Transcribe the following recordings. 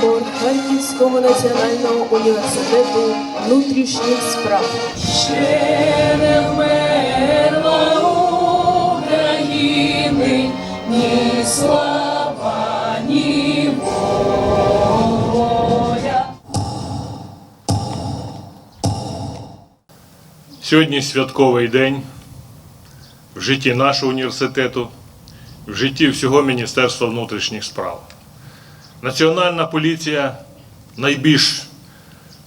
хор Харківського національного університету внутрішніх справ. Ще не вмерла України ні слава, ні воля. Сьогодні святковий день в житті нашого університету, в житті всього Міністерства внутрішніх справ. Національна поліція найбільш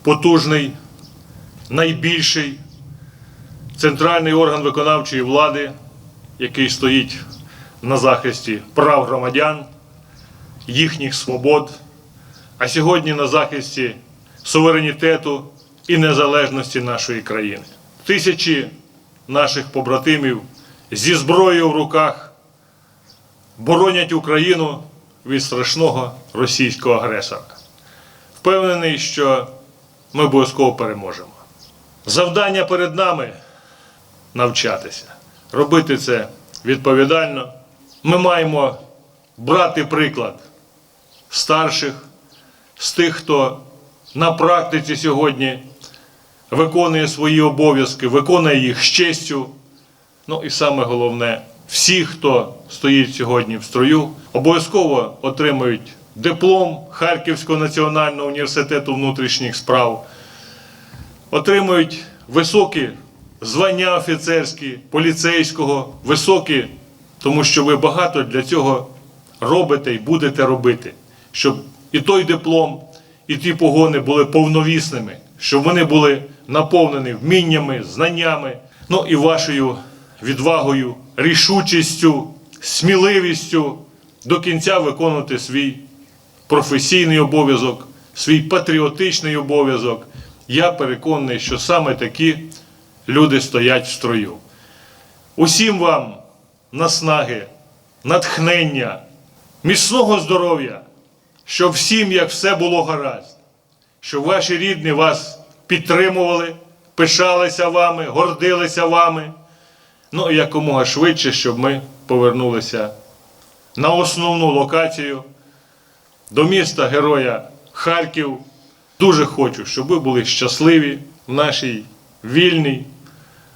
потужний, найбільший центральний орган виконавчої влади, який стоїть на захисті прав громадян, їхніх свобод, а сьогодні на захисті суверенітету і незалежності нашої країни. Тисячі наших побратимів зі зброєю в руках боронять Україну від страшного російського агресора. Впевнений, що ми обов'язково переможемо. Завдання перед нами навчатися, робити це відповідально. Ми маємо брати приклад старших, з тих, хто на практиці сьогодні виконує свої обов'язки, виконує їх з честю. Ну і саме головне, всі, хто стоїть сьогодні в строю, обов'язково отримують диплом Харківського національного університету внутрішніх справ, отримують високі звання офіцерські, поліцейського, високі, тому що ви багато для цього робите і будете робити, щоб і той диплом, і ті погони були повновісними, щоб вони були наповнені вміннями, знаннями, ну і вашою відвагою, рішучістю, сміливістю до кінця виконувати свій професійний обов'язок, свій патріотичний обов'язок. Я переконаний, що саме такі люди стоять в строю. Усім вам наснаги, натхнення, міцного здоров'я, щоб всім, як все було гаразд, щоб ваші рідні вас підтримували, пишалися вами, гордилися вами. Ну і якомога швидше, щоб ми повернулися на основну локацію до міста Героя Харків. Дуже хочу, щоб ви були щасливі в нашій вільній,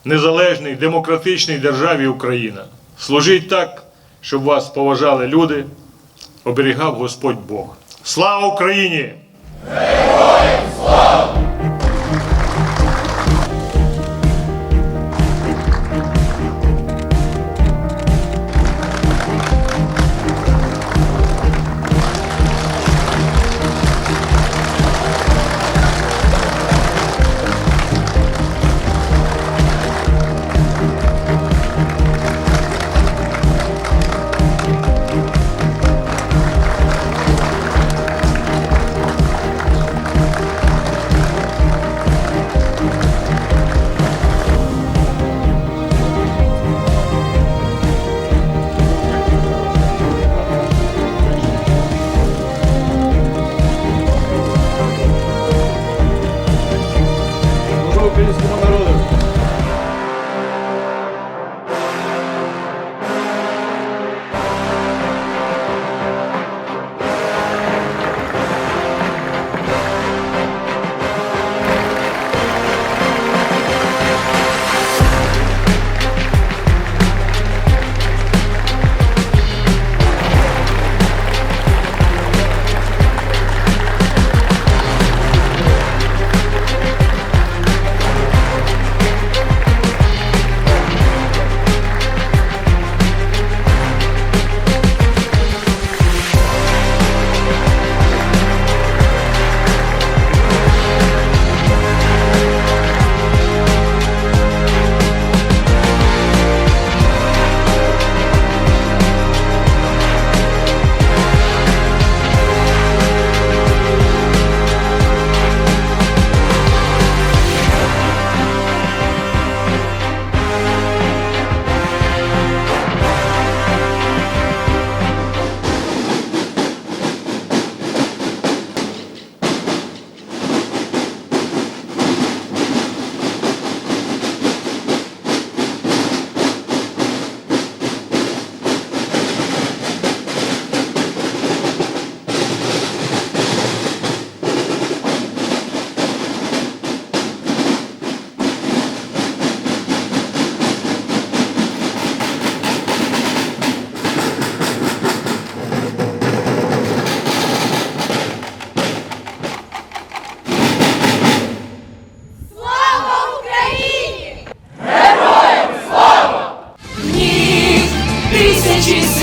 незалежній, демократичній державі Україна. Служіть так, щоб вас поважали люди, оберігав Господь Бог. Слава Україні!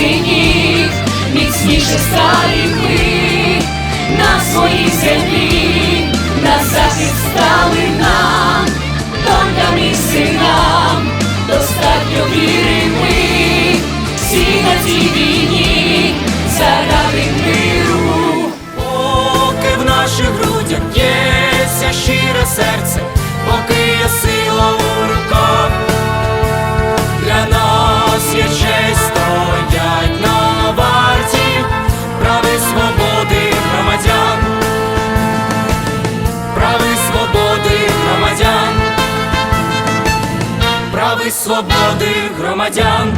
пальці міцніше стали ми на своїй землі, на захист стали. свободи громадян.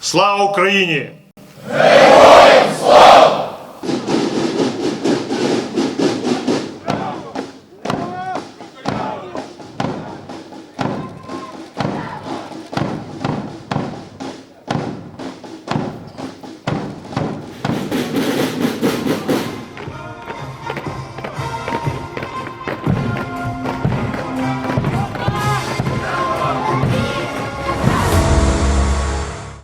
Слава Україні!